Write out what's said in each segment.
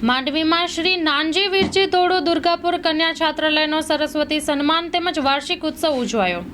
માંડવીમાં શ્રી નાનજી વીરજી ધોળુ દુર્ગાપુર કન્યા છાત્રાલયનો સરસ્વતી સન્માન તેમજ વાર્ષિક ઉત્સવ ઉજવાયો.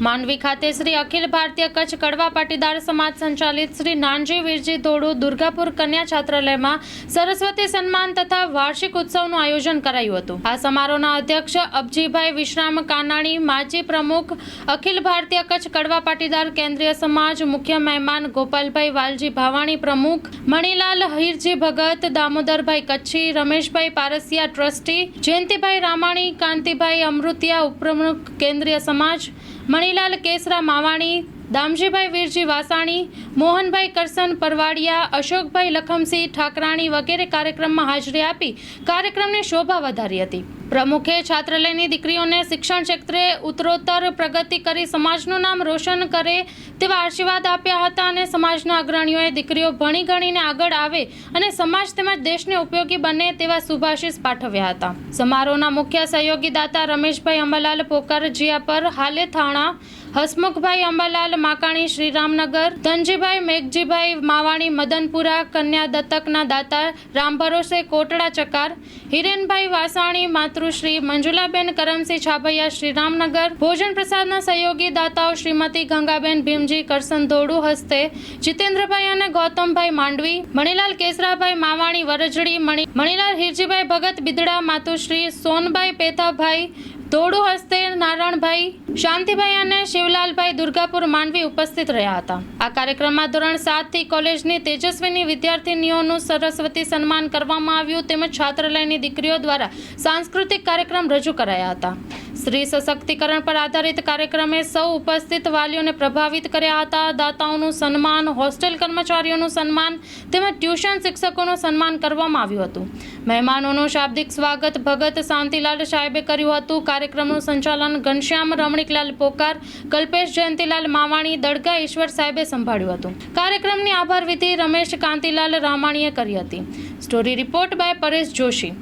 માંડવી ખાતે શ્રી અખિલ ભારતીય કચ્છ કડવા પાટીદાર સમાજ સંચાલિત શ્રી નાનજી વીરજી ધોળુ દુર્ગાપુર કન્યા છાત્રાલયમાં સરસ્વતી સન્માન તથા વાર્ષિક ઉત્સવનું આયોજન કરાયું હતું. આ સમારોહના અધ્યક્ષ અબજીભાઈ વિશ્રામ કાનાણી, માજી પ્રમુખ અખિલ ભારતીય કચ્છ કડવા પાટીદાર કેન્દ્રીય સમાજ મુખ્ય મહેમાન ગોપાલભાઈ વાલજી ભાવાણી પ્રમુખ, મણિલાલ હીરજી ભગત, દામોદરભાઈ કચ્છી, રમેશભાઈ પારસિયા ટ્રસ્ટી, જયંતિભાઈ રામાણી, કાંતિભાઈ અમૃતિયા ઉપપ્રમુખ કેન્દ્રીય સમાજ મણિલાલ કેસરા માવાણી, દામજીભાઈ વીરજી વાસાણી, મોહનભાઈ કરસન પરવાડિયા, અશોકભાઈ લખમસિંહ ઠાકરાણી વગેરે કાર્યક્રમમાં હાજરી આપી કાર્યક્રમની શોભા વધારી હતી. પ્રમુખે છાત્રાલયની દીકરીઓને શિક્ષણ ક્ષેત્રે ઉત્તરોત્તર પ્રગતિ કરી સમાજનું નામ રોશન કરે તેવા આશીર્વાદ આપ્યા હતા અને સમાજના અગ્રણીઓએ દીકરીઓ ભણી ગણીને આગળ આવે અને સમાજ તેમજ દેશને ઉપયોગી બને તેવા શુભાશીષ પાઠવ્યા હતા. સમારોહના મુખ્ય સહયોગી દાતા રમેશભાઈ અંબાલાલ પોકરજીયા પર હાલે થાણા હસમુખભાઈ અંબાલાલ, માકાણી શ્રીરામનગર, ધનજીભાઈ મેઘજીભાઈ, માવાણી મદનપુરા, કન્યા દત્તકના દાતા રામ ભરોસે કોટડા ચકાર, હિરેનભાઈ વાસાણી, માતૃશ્રી, મંજુલાબેન કરમસિંહ છાભૈયા શ્રીરામનગર ભોજન પ્રસાદના સહયોગી દાતાઓ શ્રીમતી ગંગાબેન ભીમજી કરસન ધોડુ હસ્તે, જીતેન્દ્રભાઈ અને ગૌતમભાઈ માંડવી, મણિલાલ કેસરાભાઈ માવાણી, વરજડી, મણી, મણિલાલ હિરજીભાઈ ભગત બિદડા, માતુશ્રી, સોનભાઈ પેથાભાઈ ધોડુ હસ્તે નારાયણભાઈ, શાંતિભાઈ અને શિવલાલભાઈ દુર્ગાપુર માંડવી ઉપસ્થિત રહ્યા હતા. આ કાર્યક્રમમાં ધોરણ સાતથી કોલેજની તેજસ્વીની વિદ્યાર્થીનીઓનું સરસ્વતી સન્માન કરવામાં આવ્યું તેમજ છાત્રાલયની દીકરીઓ દ્વારા સાંસ્કૃતિક કાર્યક્રમ રજૂ કરાયા હતા. સ્ત્રી સશક્તિકરણ પર આધારિત કાર્યક્રમે સૌ ઉપસ્થિત વાલીઓને પ્રભાવિત કર્યા હતા. દાતાઓનું સન્માન, હોસ્ટેલ કર્મચારીઓનું સન્માન તેમજ ટ્યુશન શિક્ષકોનું સન્માન કરવામાં આવ્યું હતું. મહેમાનોનું શાબ્દિક સ્વાગત ભગત શાંતિલાલ સાહેબે કર્યું હતું. કાર્યક્રમનું સંચાલન ઘનશ્યામ રમણીકલાલ પોકાર, કલ્પેશ જયંતિલાલ માવાણી, દડગા ઈશ્વર સાહેબે સંભાળ્યું હતું. કાર્યક્રમની આભાર વિધિ રમેશ કાંતિલાલ રામાણીએ કરી હતી. Story report by Paresh Joshi.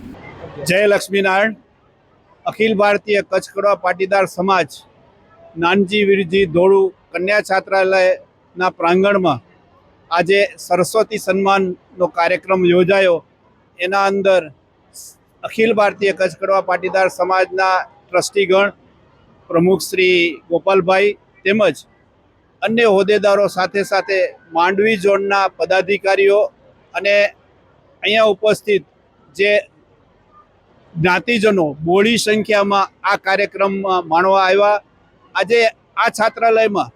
જય લક્ષ્મીનારાયણ. અખિલ ભારતીય કચ્છ કડવા પાટીદાર સમાજ, નાનજી વીરજી ધોળુ કન્યા છાત્રાલયના પ્રાંગણમાં આજે સરસ્વતી સન્માનનો કાર્યક્રમ યોજાયો. એના અંદર અખિલ ભારતીય કચ્છ કડવા પાટીદાર સમાજના ટ્રસ્ટીગણ પ્રમુખ શ્રી ગોપાલભાઈ તેમજ અન્ય હોદ્દેદારો સાથે સાથે માંડવી ઝોનના પદાધિકારીઓ અને અહીંયા ઉપસ્થિત જે જ્ઞાતિજનો બોડી સંખ્યામાં આ કાર્યક્રમમાં માણવા આવ્યા. આજે આ છાત્રાલયમાં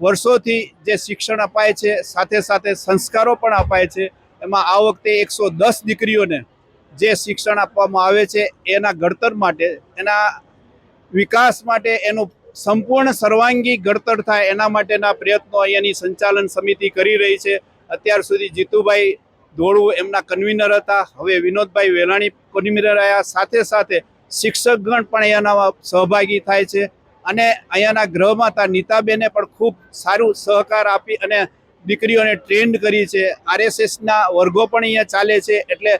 વર્ષોથી જે શિક્ષણ અપાય છે, સાથે સાથે સંસ્કારો પણ અપાય છે. એમાં આ વખતે એકસો દસ દીકરીઓને જે શિક્ષણ આપવામાં આવે છે એના ઘડતર માટે, એના વિકાસ માટે, એનું સંપૂર્ણ સર્વાંગી ઘડતર થાય એના માટેના પ્રયત્નો અહીંયાની સંચાલન સમિતિ કરી રહી છે. અત્યાર સુધી જીતુભાઈ ધોળુ એમના કન્વીનર હતા. હવે વિનોદભાઈ વેલાણી કન્વીનર રહ્યા. સાથે સાથે શિક્ષકગણ પણ અહીંયાના સહભાગી થાય છે. અને અહીંયાના ગૃહમાતા નીતાબેને પણ ખૂબ સારું સહકાર આપી અને દીકરીઓને ટ્રેન્ડ કરી છે. આરએસએસના વર્ગો પણ અહીંયા ચાલે છે. એટલે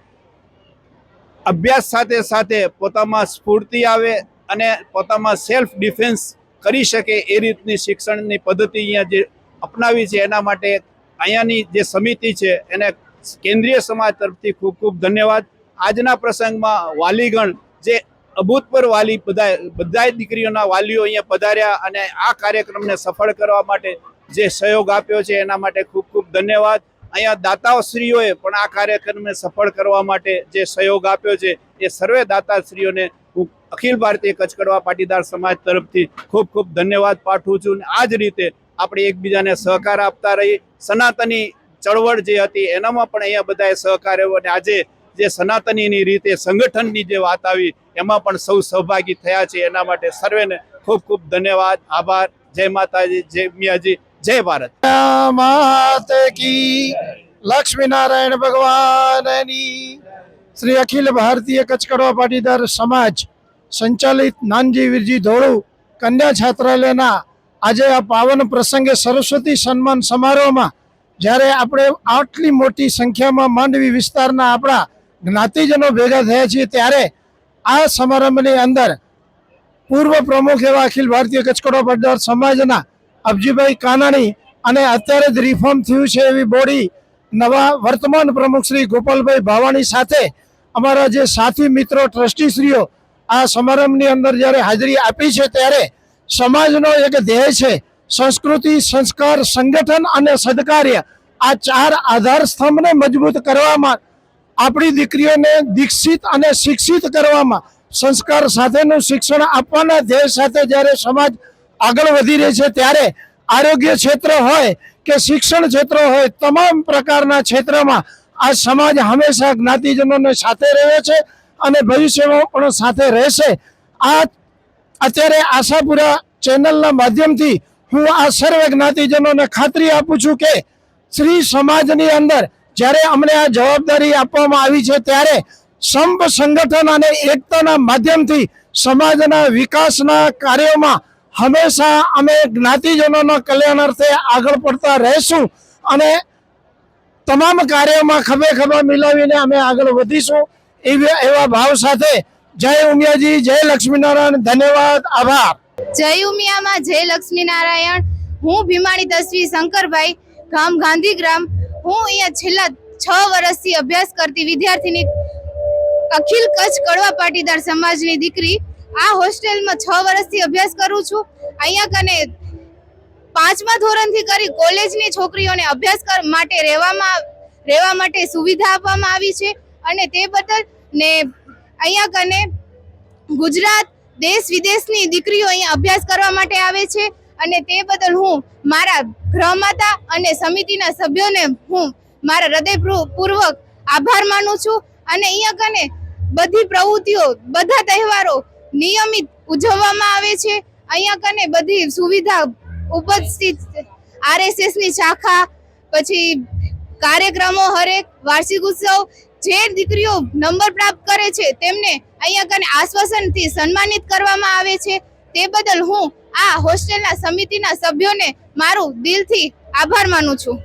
અભ્યાસ સાથે સાથે પોતામાં સ્ફૂર્તિ આવે અને પોતામાં સેલ્ફ ડિફેન્સ કરી શકે એ રીતની શિક્ષણની પદ્ધતિ અહીંયા જે અપનાવી છે, એના માટે અહીંયાની જે સમિતિ છે, એને કેન્દ્રીય સમાજ તરફથી ખૂબ ખૂબ ધન્યવાદ. આજના પ્રસંગમાં વાલીગણ જે અભૂતપૂર્વ વાલી બધા બધાય દીકરીઓના વાલીઓ અહીંયા પધાર્યા અને આ કાર્યક્રમને સફળ કરવા માટે જે સહયોગ આપ્યો છે એના માટે ખૂબ ખૂબ ધન્યવાદ. અહીંયા દાતાશ્રીઓએ પણ આ કાર્યક્રમને સફળ કરવા માટે જે સહયોગ આપ્યો છે એ સર્વે દાતાશ્રીઓને હું અખિલ ભારતીય કચ્છ કડવા પાટીદાર સમાજ તરફથી ખૂબ ખૂબ ધન્યવાદ પાઠવું છું અને આ જ રીતે આપણે એકબીજાને સહકાર આપતા રહી સનાતની ચળવળ જે હતી એનામાં પણ અહીંયા બધાએ સહકાર આવ્યો અને આજે જે સનાતનીની રીતે સંગઠનની જે વાત આવી એમાં પણ સૌ સહભાગી થયા છે એના માટે સર્વેને ખૂબ ખૂબ ધન્યવાદ. આભાર. જય માતાજી. જય મિયાજી. જય ભારત. માત કી લક્ષ્મી નારાયણ ભગવાનની શ્રી અખિલ ભારતીય કચ્છ કડવા પાટીદાર સમાજ સંચાલિત નાનજી વીરજી ધોળુ કન્યા છાત્રાલયના આજે આ પાવન પ્રસંગે સરસ્વતી સન્માન સમારોહમાં જ્યારે આપણે આટલી મોટી સંખ્યામાં માંડવી વિસ્તારના આપણા જ્ઞાતિજનો ભેગા થયા છીએ, ત્યારે આ સમારંભની અંદર પૂર્વ પ્રમુખ એવા અખિલ ભારતીય કચ્છ કડવા પાટીદાર સમાજના અબજીભાઈ કાનાણી અને અત્યારે જ રિફોર્મ થયું છે એવી બોડી નવા વર્તમાન પ્રમુખ શ્રી ગોપાલભાઈ ભાવાણી સાથે અમારા જે સાથી મિત્રો, ટ્રસ્ટીશ્રીઓ આ સમારંભની અંદર જ્યારે હાજરી આપી છે ત્યારે સમાજનો એક ધ્યેય છે સંસ્કૃતિ, સંસ્કાર, સંગઠન અને સદકાર્ય આ ચાર આધાર સ્તંભને મજબૂત કરવામાં, આપણી દીકરીઓને દીક્ષિત અને શિક્ષિત કરવામાં, સંસ્કાર સાથેનું શિક્ષણ આપવાના ધ્યેય સાથે જ્યારે સમાજ આગળ વધી રહી છે ત્યારે આરોગ્ય ક્ષેત્ર હોય કે શિક્ષણ ક્ષેત્ર હોય, તમામ પ્રકારના ક્ષેત્રમાં આ સમાજ હંમેશા જ્ઞાતિજનોને સાથે રહ્યો છે અને ભવિષ્યમાં પણ સાથે રહેશે. આ અત્યારે આશાપુરા ચેનલના માધ્યમથી હું આ સર્વે જ્ઞાતિજનોને ખાતરી આપું છું કે શ્રી સમાજની અંદર જ્યારે અમને આ જવાબદારી આપવામાં આવી છે ત્યારે સંપ સંગઠન અને એકતાના માધ્યમથી સમાજના વિકાસના કાર્યોમાં હંમેશા અમે જ્ઞાતિજનોના કલ્યાણાર્થે આગળ પડતા રહેશું અને તમામ કાર્યોમાં ખભે ખભા મિલાવીને અમે આગળ વધીશું. એવા એવા ભાવ સાથે જય ઉમિયાજી, જય લક્ષ્મીનારાયણ, ધન્યવાદ, આભાર. જય ઉમિયામાં, જય લક્ષ્મીનારાયણ. હું ભીમાણી તસ્વી શંકરભાઈ, ગામ ગાંધીગ્રામ હું અહીંયા છેલ્લા છ વર્ષથી અભ્યાસ કરતી વિદ્યાર્થીની અખિલ કચ્છ કડવા પાટીદાર સમાજની દીકરી આ હોસ્ટેલમાં છ વર્ષથી અભ્યાસ કરું છું. અહીંયા કને પાંચમા ધોરણથી કરી કોલેજની છોકરીઓને અભ્યાસ માટે રહેવામાં રહેવા માટે સુવિધા આપવામાં આવી છે. અને તે બદલ ને અહીંયા કને ગુજરાત, દેશ વિદેશની દીકરીઓ અહીંયા અભ્યાસ કરવા માટે આવે છે. અને તે બદલ હું મારા ગ્રહમાતા અને સમિતિના સભ્યોને હું મારા હૃદયપૂર્વક આભાર માનું છું. અને અહીંયા કને બધી પ્રવૃત્તિઓ, બધા તહેવારો નિયમિત ઉજવવામાં આવે છે. અહીંયા કને બધી સુવિધા ઉપસ્થિત આરએસએસની શાખા, પછી કાર્યક્રમો હરેક વાર્ષિક ઉત્સવ જે દીકરીઓ નંબર પ્રાપ્ત કરે છે તેમને અહીંયા કને આશ્વાસનથી સન્માનિત કરવામાં આવે છે. તે બદલ હું આ હોસ્ટેલના સમિતિના સભ્યોને મારું દિલથી આભાર માનું છું.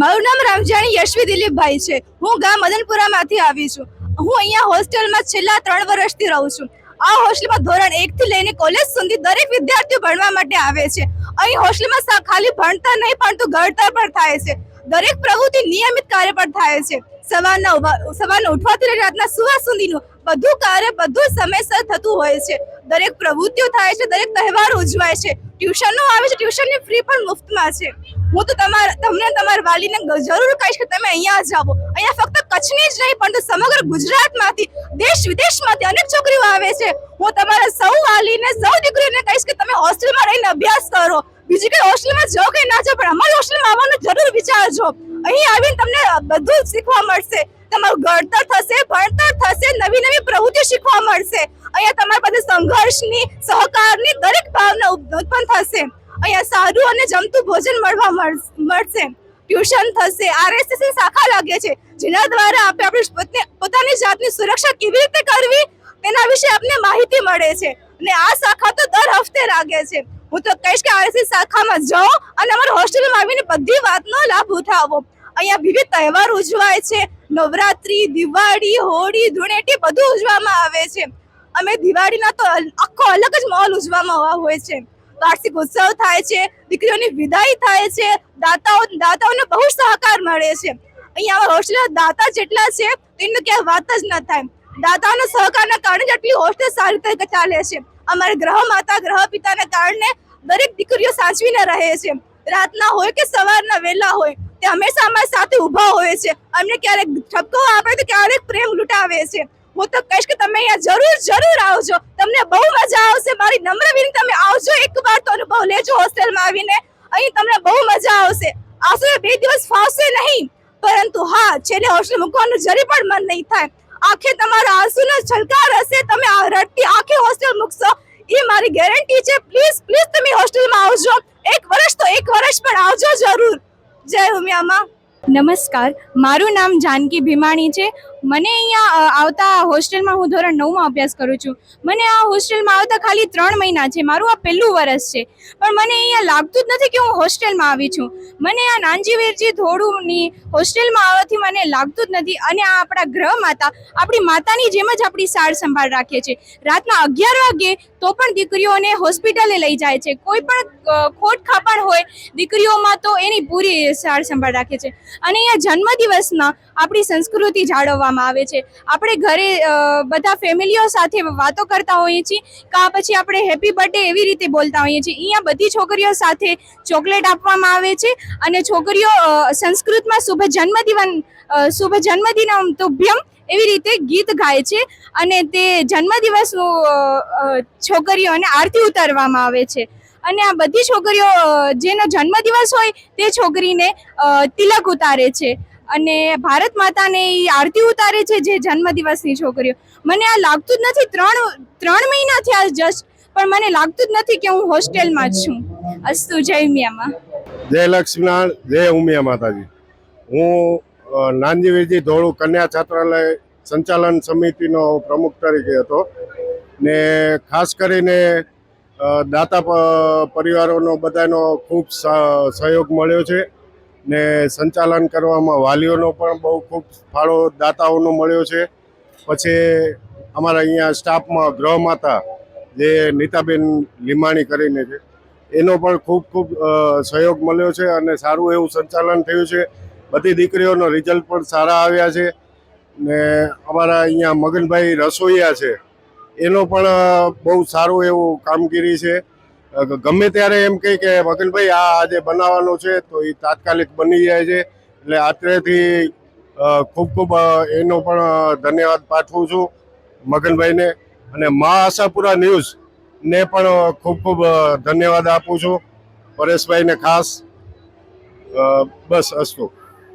મારું નામ રામજાણી યશવી દિલીપભાઈ છે. હું ગામ મદનપુરામાંથી આવી છું. હું અહીંયા હોસ્ટેલમાં છેલ્લા ત્રણ વર્ષથી રહું છું. આ હોસ્ટેલમાં ધોરણ એક થી લઈને કોલેજ સુધી દરેક વિદ્યાર્થીઓ ભણવા માટે આવે છે. અહીં હોસ્ટેલમાં ખાલી ભણતર નહીં, પરંતુ ઘડતર પણ થાય છે. દરેક પ્રવૃત્તિ નિયમિત કાર્ય પણ થાય છે. સવારના સવારના ઉઠવાથી રાતના સુવા સુધીનું બધું કાર્ય બધું સમયસર થતું હોય છે. દરેક પ્રવૃત્તિઓ થાય છે, દરેક તહેવાર ઉજવાય છે. ટ્યુશનો આવે છે, ટ્યુશનની ફ્રી પણ મુફ્તમાં છે. હું તો તમારા, તમને તમારા વાલીને જરૂર કહીશ કે તમે અહીંયા જ અહીંયા ફક્ત કચ્છની જ નહીં, પરંતુ સમગ્ર ગુજરાતમાંથી દેશ વિદેશમાંથી અનેક છોકરીઓ આવે છે. હું તમારા સૌ વાલીને, સૌ દીકરીઓને કહીશ કે તમે હોસ્ટેલમાં રહીને અભ્યાસ કરો. બીજી કઈ હોસ્ટેલમાં જાઓ કે ના જાઓ, પણ અમારી હોસ્ટેલમાં આવવાનું જરૂર વિચારજો. અહીં આવીને તમને બધું શીખવા મળશે. તમારું ઘડતર થશે, ભણતર થશે, નવી નવી પ્રવૃત્તિ શીખવા મળશે. અહીંયા તમારી પાસે સંઘર્ષની, સહકારની દરેક ભાવના ઉત્પન્ન થશે. અહીંયા સારું અને જમતું ભોજન મળવા મળ- મળશે. ટ્યુશન થશે, આરએસએસ શાખા લાગે છે, જેના દ્વારા આપણે આપણી પોતે- પોતાની જાતની સુરક્ષા કેવી રીતે કરવી, તેના વિશે આપને માહિતી મળે છે. અને આ શાખા તો દર હફતે લાગે છે. હું તો કહીશ કે આરએસએસ શાખામાં જાઓ અને અમારા હોસ્ટેલમાં આવીને બધી વાતનો લાભ ઉઠાવો. અહીંયા વિવિધ તહેવાર ઉજવાય છે નવરાત્રી, દિવાળી, હોળી ધૂળેટી બધું ઉજવવામાં આવે છે. અમે દિવાળીના તો આખો અલગ જ માહોલ ઉજવવામાં આવ્યા હોય છે. વાર્ષિક ઉત્સવ થાય છે, દીકરીઓની વિદાય થાય છે, દાતાઓ, દાતાઓને બહુ સહકાર મળે છે. અહીંયા આવા હોસ્ટેલના દાતા જેટલા છે તેની ક્યાંય વાત જ ન થાય. દાતાઓના સહકારના કારણે જ આટલી હોસ્ટેલ સારી રીતે ચાલે છે. અમારે ગ્રહ માતા, ગ્રહ પિતાના કારણે દરેક દીકરીઓ સાચવીને રહે છે. રાતના હોય કે સવારના વહેલા હોય તે હંમેશા અમારી સાથે ઊભા હોય છે. અમને ક્યારેક ઠપકો આપે તો ક્યારેક પ્રેમ લૂંટાવે છે. હું તો કહીશ કે તમે અહીંયા જરૂર જરૂર આવજો. તમને બહુ મજા આવશે. મારી નમ્ર વિનંતી, તમે આવજો એકવાર તો અનુભવ લેજો હોસ્ટેલમાં આવીને. અહીં તમને બહુ મજા આવશે. આશરે બે દિવસ ફાવશે નહીં. પરંતુ હા, છેલ્લે હોસ્ટેલ મૂકવાનું જરી પણ મન નહીં થાય. આખે તમારા આંસુનો છલકાર હશે. તમે રડતી આખે હોસ્ટેલ મૂકશો. એ મારી ગેરંટી છે. પ્લીઝ પ્લીઝ તમે હોસ્ટેલમાં આવજો. એક વર્ષ તો એક વર્ષ પણ આવજો જરૂર. જય ઉમિયામાં નમસ્કાર મારું નામ જાનકી ભીમાણી છે. મને અહીંયા આવતા હોસ્ટેલમાં હું ધોરણ નવમાં અભ્યાસ કરું છું. મને આ હોસ્ટેલમાં આવતા ખાલી ત્રણ મહિના છે. મારું આ પહેલું વર્ષ છે. પણ મને અહીંયા લાગતું જ નથી કે હું હોસ્ટેલમાં આવી છું. મને આ નાનજીવીરજી ધોળુની હોસ્ટેલમાં આવવાથી મને લાગતું જ નથી. અને આ આપણા ગ્રહ માતા, આપણી માતાની જેમ જ આપણી સાર સંભાળ રાખે છે. રાતના અગિયાર વાગે તો પણ દીકરીઓને હોસ્પિટલે લઈ જાય છે. કોઈ પણ ખોટ ખાપણ હોય, દીકરીઓમાં તો એની પૂરી સાર સંભાળ રાખે છે. અને અહીંયા જન્મદિવસના આપણી સંસ્કૃતિ જાળવવામાં આવે છે. આપણે ઘરે બધા ફેમિલીઓ સાથે વાતો કરતા હોઈએ છીએ કાં પછી આપણે હેપી બર્થડે એવી રીતે બોલતા હોઈએ છીએ. અહીંયા બધી છોકરીઓ સાથે ચોકલેટ આપવામાં આવે છે અને છોકરીઓ સંસ્કૃતમાં શુભ જન્મદિવન શુભ જન્મદિન તુભ્યમ એવી રીતે ગીત ગાય છે અને તે જન્મદિવસનું છોકરીઓને આરતી ઉતારવામાં આવે છે. અને આ બધી છોકરીઓ જેનો જન્મદિવસ હોય તે છોકરીને તિલક ઉતારે છે. અને ભારત માતાને એ આરતી ઉતારે છે જે જન્મદિવસની છોકરીઓ. મને આ લાગતું જ નથી, ત્રણ ત્રણ મહિના થયા જસ્ટ, પણ મને લાગતું જ નથી કે હું હોસ્ટેલમાં જ છું. અસ્તુ, જય ઉમિયામાં. જય લક્ષ્મીનારાયણ, જય ઉમિયા માતાજી. હું નાનજીવીરજી ધોળું કન્યા છાત્રાલય સંચાલન સમિતિનો પ્રમુખ તરીકે હતો. ને ખાસ કરીને દાતા પરિવારોનો બધાનો ખૂબ સહયોગ મળ્યો છે. ને સંચાલન કરવામાં વાલીઓનો પણ બહુ ખૂબ ફાળો દાતાઓનો મળ્યો છે. પછી અમારા અહીંયા સ્ટાફમાં ગૃહમાતા જે નીતાબેન લીમાણી કરીને છે, એનો પણ ખૂબ ખૂબ સહયોગ મળ્યો છે અને સારું એવું સંચાલન થયું છે. બધી દીકરીઓનો રિઝલ્ટ પણ સારા આવ્યા છે ને અમારા અહીંયા મગનભાઈ રસોઈયા છે, એનો પણ બહુ સારું એવું કામગીરી છે. ગમે ત્યારે એમ કહે કે, મગનભાઈ, આ આજે બનાવવાનું છે, તો એ તાત્કાલિક બની જાય છે. એટલે આત્રેથી ખૂબ ખૂબ એનો પણ ધન્યવાદ પાઠવું છું મગનભાઈને અને મા આશાપુરા ન્યૂઝ ને પણ ખૂબ ખૂબ ધન્યવાદ આપું છું. પરેશભાઈને ખાસ બસ, અસ્તુ.